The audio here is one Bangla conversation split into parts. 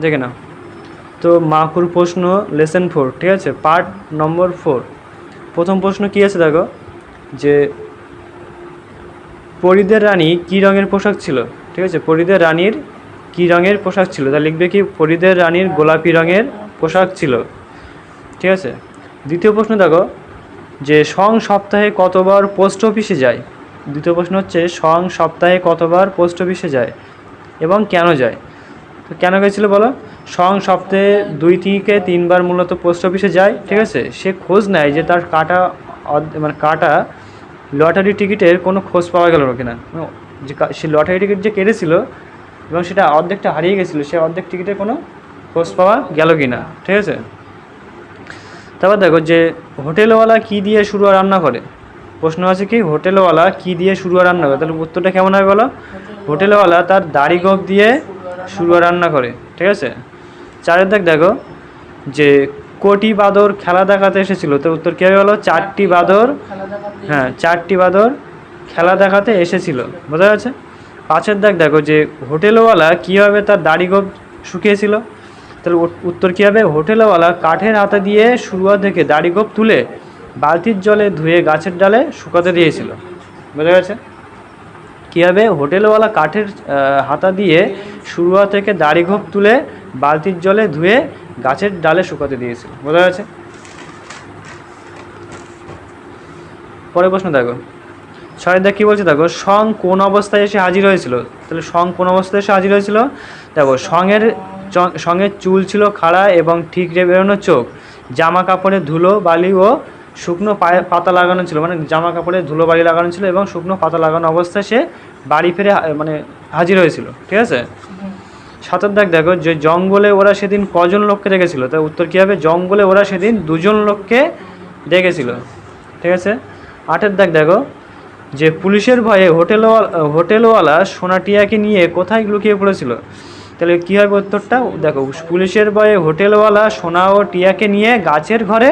দেখে নাও। তো মাকুর প্রশ্ন লেসন ফোর ঠিক আছে? পার্ট নম্বর ফোর প্রথম প্রশ্ন কী আছে দেখো? যে পরিদের রানী কী রঙের পোশাক ছিল? ঠিক আছে? পরিদের রানীর কী রঙের পোশাক ছিল? তা লিখবে কি? পরিদের রানীর গোলাপি রঙের পোশাক ছিল। ঠিক আছে? দ্বিতীয় প্রশ্ন দেখো, যে সং সপ্তাহে কতবার পোস্ট অফিসে যায়? দ্বিতীয় প্রশ্ন হচ্ছে, সং সপ্তাহে কতবার পোস্ট অফিসে যায় এবং কেন যায়? তো কেন গেছিল বলো? সং সপ্তাহে দুই থেকে তিনবার মূলত পোস্ট অফিসে যায় ঠিক আছে? সে খোঁজ নেয় যে তার কাটা মানে কাটা লটারি টিকিটের কোনো খোঁজ পাওয়া গেল কিনা। মানে যে সে লটারি টিকিট যে কেটেছিল এবং সেটা অর্ধেকটা হারিয়ে গেছিল সে অর্ধেক টিকিটের কোনো খোঁজ পাওয়া গেল কি না ঠিক আছে? তারপর দেখো যে হোটেলওয়ালা কি দিয়ে শুরু রান্না করে? প্রশ্ন আছে কি? হোটেলওয়ালা কি দিয়ে শুরু রান্না করে? তাহলে উত্তরটা কেমন হবে বলো? হোটেলওয়ালা তার দাড়ি গোপ দিয়ে শুরু রান্না করে, ঠিক আছে? চারের দেখ দেখো যে কোটি বাদর খেলা দেখাতে এসেছিল তো উত্তর কী হবে বলো? চারটি বাদর হ্যাঁ চারটি বাদর খেলা দেখাতে এসেছিল, বোঝা যাচ্ছে পাঁচের দাগ দেখো, যে হোটেলওয়ালা কীভাবে তার দাড়ি গোপ শুকিয়েছিল তাহলে উত্তর কী হবে? হোটেলওয়ালা কাঠের হাতে দিয়ে শুরুয়া থেকে দাড়ি গোপ তুলে বালতির জলে ধুয়ে গাছের ডালে শুকাতে দিয়েছিল, বোঝা গেছে? কী হবে? হোটেলওয়ালা কাঠের হাতা দিয়ে শুরুয়া থেকে দাড়ি গোপ তুলে বালতির জলে ধুয়ে গাছের ডালে শুকাতে দিয়েছিল বোঝা গেছে পরের প্রশ্ন দেখো। দেখ কী বলছে? দেখো, সং কোন অবস্থায় এসে হাজির হয়েছিল? তাহলে সং কোন অবস্থায় এসে হাজির হয়েছিল? দেখো সঙ্গের সঙ্গের চুল ছিল খাড়া এবং ঠিকরে বেরোনো চোখ। জামা কাপড়ে ধুলো বালি ও শুকনো পাতা লাগানো ছিল। মানে জামা কাপড়ে ধুলো বালি লাগানো ছিল এবং শুকনো পাতা লাগানো অবস্থায় সে বাড়ি ফিরে মানে হাজির হয়েছিল, ঠিক আছে? সাঁতার দাগ দেখো, যে জঙ্গলে ওরা সেদিন কজন লোককে দেখেছিল? তাই উত্তর কী হবে? জঙ্গলে ওরা সেদিন দুজন লোককে দেখেছিল, ঠিক আছে? আটের দাগ দেখো, যে পুলিশের ভয়ে হোটেলওয়ালা হোটেলওয়ালা সোনাটিয়াকে নিয়ে কোথায় লুকিয়ে পড়েছিল? তাহলে কী হবে উত্তরটা? দেখো, পুলিশের ভয়ে হোটেলওয়ালা সোনা ও টিয়াকে নিয়ে গাছের ঘরে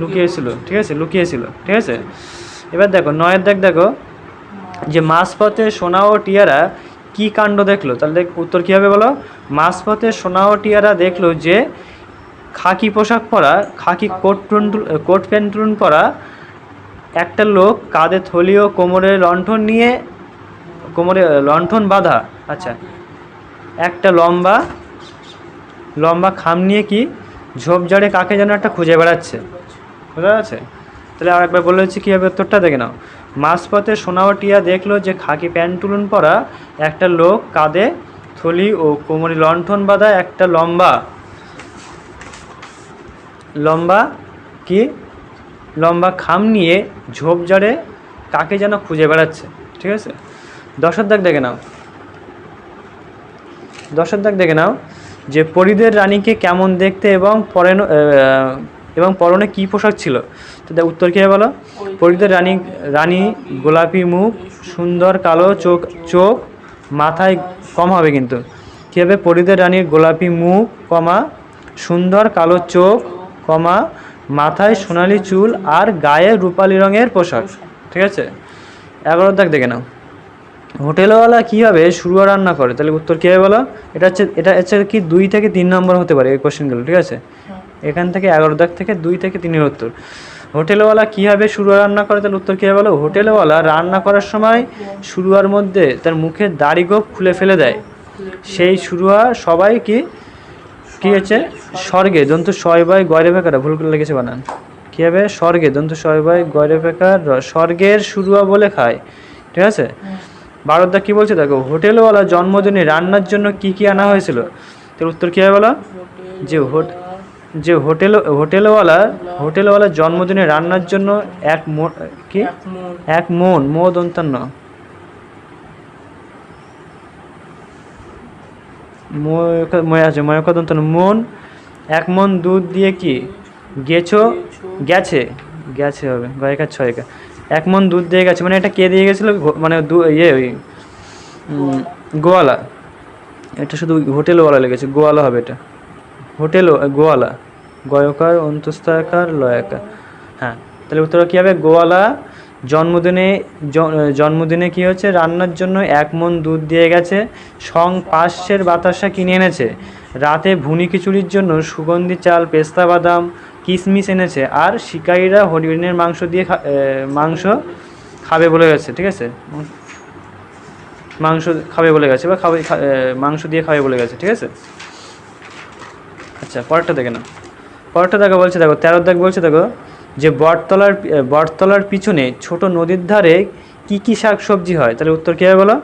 লুকিয়েছিল, ঠিক আছে? লুকিয়েছিল, ঠিক আছে? এবার দেখো, নয়ের দাগ দেখো, যে মাঝপথে সোনা ও টিয়ারা কি কাণ্ড দেখল? তাহলে দেখ, উত্তর কী হবে বলো? মাঝপথে সোনা ও টিয়ারা দেখল যে খাকি পোশাক পরা, খাকি কোট কোট প্যান্টুন পরা একটা লোক কাঁধে থলি ও কোমরে লণ্ঠন নিয়ে, কোমরে লণ্ঠন বাঁধা। আচ্ছা একটা লম্বা লম্বা খাম নিয়ে কি ঝোপঝাড়ে কাকে যেন একটা খুঁজে বেড়াচ্ছে। বোঝা যাচ্ছে? তাহলে আর একবার বলে হচ্ছে কী হবে উত্তরটা, দেখে নাও। মাঝপথে সোনাওয়াটিয়া দেখল যে খাকি প্যান্ট তুলুন পরা একটা লোক কাঁধে থলি ও কোমরে লণ্ঠন বাঁধা একটা লম্বা লম্বা কি? লম্বা খাম নিয়ে ঝোপঝাড়ে কাকে যেন খুঁজে বেড়াচ্ছে, ঠিক আছে? দশের দাগ দেখে নাও। দশের দাগ দেখে নাও যে পরিদের রানীকে কেমন দেখতে এবং পরেন এবং পরনে কী পোশাক ছিল? তো উত্তর কী বলো? পরিদের রানী রানী গোলাপি মুখ, সুন্দর কালো চোখ চোখ, মাথায় কম হবে কিন্তু। কী হবে? পরিদের রানীর গোলাপি মুখ, কমা, সুন্দর কালো চোখ, কমা, মাথায় সোনালি চুল আর গায়ে রূপালি রঙের পোশাক। ঠিক আছে? এগারো দাগ দেখে নাও। হোটেলওয়ালা কীভাবে শুরুয়া রান্না করে? তাহলে উত্তর কী হবে বলো? এটা হচ্ছে এটা হচ্ছে কি দুই থেকে তিন নম্বর হতে পারে এই কোশ্চেনগুলো ঠিক আছে? এখান থেকে এগারো দাগ থেকে দুই থেকে তিনের উত্তর। হোটেলওয়ালা কীভাবে শুরুয়া রান্না করে তার উত্তর কী বলো? হোটেলওয়ালা রান্না করার সময় শুরুয়ার মধ্যে তার মুখের দাড়ি গোপ খুলে ফেলে দেয়। সেই শুরুয়া সবাই কি, কী হচ্ছে? স্বর্গে। ছয় বাই গয়রে বেকার। ভুল করে লেগেছে বানান। কী হবে? স্বর্গে। ছয় বাই গয়রে বেকার র- স্বর্গের শুরুয়া বলে খায়। ঠিক আছে? ভারতদা কি বলছে? দেখো, হোটেলওয়ালা জন্মদিনে রান্নার জন্য কি কি আনা হয়েছিল? তার উত্তর কী বলো? যে হোট যে হোটেল হোটেলওয়ালা হোটেলওয়ালা জন্মদিনে রান্নার জন্য এক মো- কি? এক মন। মো দন্তান্ন ময় আছে ময়কা দন্তান্ন। মন এক মন দুধ দিয়ে কি? গেছো? গেছে। গেছে। হবে গয়কা ছয়কা। এক মন দুধ দিয়ে গেছে মানে এটা কে দিয়ে গেছিল? মানে দু- ইয়ে ওই গোয়ালা। এটা শুধু হোটেলওয়ালা লেগেছে গোয়ালা হবে এটা। হোটেল গোয়ালা। গয়কার, অন্তস্থাকার, লয়াকার। হ্যাঁ তাহলে উত্তর কী হবে? গোয়ালা, জন্মদিনে জন্মদিনে কী হচ্ছে? রান্নার জন্য এক মন দুধ দিয়ে গেছে। সং পাশের বাতাসা কিনে এনেছে। রাতে ভুনি খিচুড়ির জন্য সুগন্ধি চাল, পেস্তা, বাদাম কিশমিশ এনেছে। আর শিকারীরা হরিণের মাংস দিয়ে মাংস খাবে বলে গেছে, ঠিক আছে? মাংস খাবে বলে গেছে বা খাবে মাংস দিয়ে খাবে বলে গেছে, ঠিক আছে? আচ্ছা পরেরটা দেখে না পরেরটা দেখো, বলছে দেখো, তেরো দাগ বলছে দেখো, যে বটতলার বটতলার পিছনে ছোট নদীর ধারে কি কি শাক সবজি হয়? তাহলে উত্তর কী হবে বলো?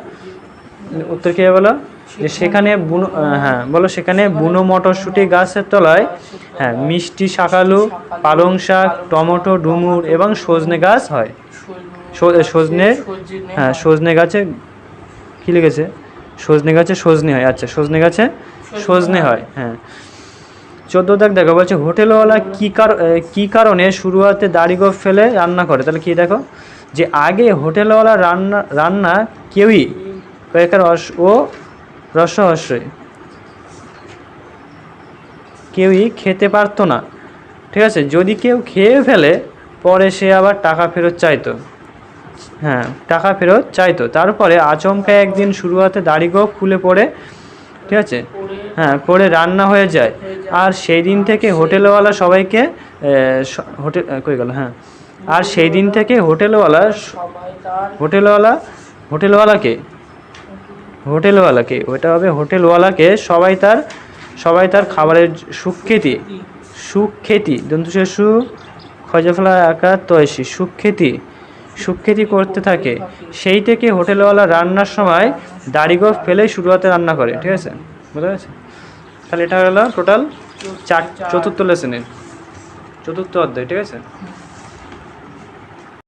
উত্তর কী হবে বলো? যে সেখানে বুনো হ্যাঁ বলো সেখানে বুনো মটরশুঁটি গাছের তলায় হ্যাঁ মিষ্টি, শাকালু, পালং শাক, টমেটো, ডুমুর এবং সজনে গাছ হয়। সজনে হ্যাঁ সজনে গাছে কী লিখেছে? সজনে গাছে সজনে হয় আচ্ছা সজনে গাছে সজনে হয় হ্যাঁ। চোদ্দ দাগ দেখো, বলছে হোটেলওয়ালা কী কার কী কারণে শুরুয়াতে দাড়ি গোঁফ ফেলে রান্না করে? তাহলে কি দেখো, যে আগে হোটেলওয়ালা রান্না রান্না কেউই কয়েকার অস, ও রসহস্যই কেউই খেতে পারতো না। ঠিক আছে, যদি কেউ খেয়ে ফেলে, পরে সে আবার টাকা ফেরত চাইতো। হ্যাঁ টাকা ফেরত চাইতো। তারপরে আচমকা একদিন শুরুয়াতে দাড়ি গোঁফ খুলে পড়ে ঠিক আছে? হ্যাঁ পরে রান্না হয়ে যায়। আর সেই দিন থেকে হোটেলওয়ালা সবাইকে হোটেল কই গেল? হ্যাঁ। আর সেই দিন থেকে হোটেলওয়ালা হোটেলওয়ালা, হোটেলওয়ালাকে হোটেলওয়ালাকে ওটা হবে হোটেলওয়ালাকে সবাই তার সবাই তার খাবারের সুখ্যাতি সুখ্যাতি দন্তুষে সু, খজফলা আকার তয়সি সুখ্যাতি সুখ্যাতি করতে থাকে। সেই থেকে হোটেলওয়ালা রান্নার সময় দাড়িগোফ ফেলে শুরুয়াতে রান্না করে, ঠিক আছে? বুঝতে পেরেছি তাহলে এটা হলো টোটাল চার চতুর্থ লেসনের চতুর্থ অধ্যায়, ঠিক আছে?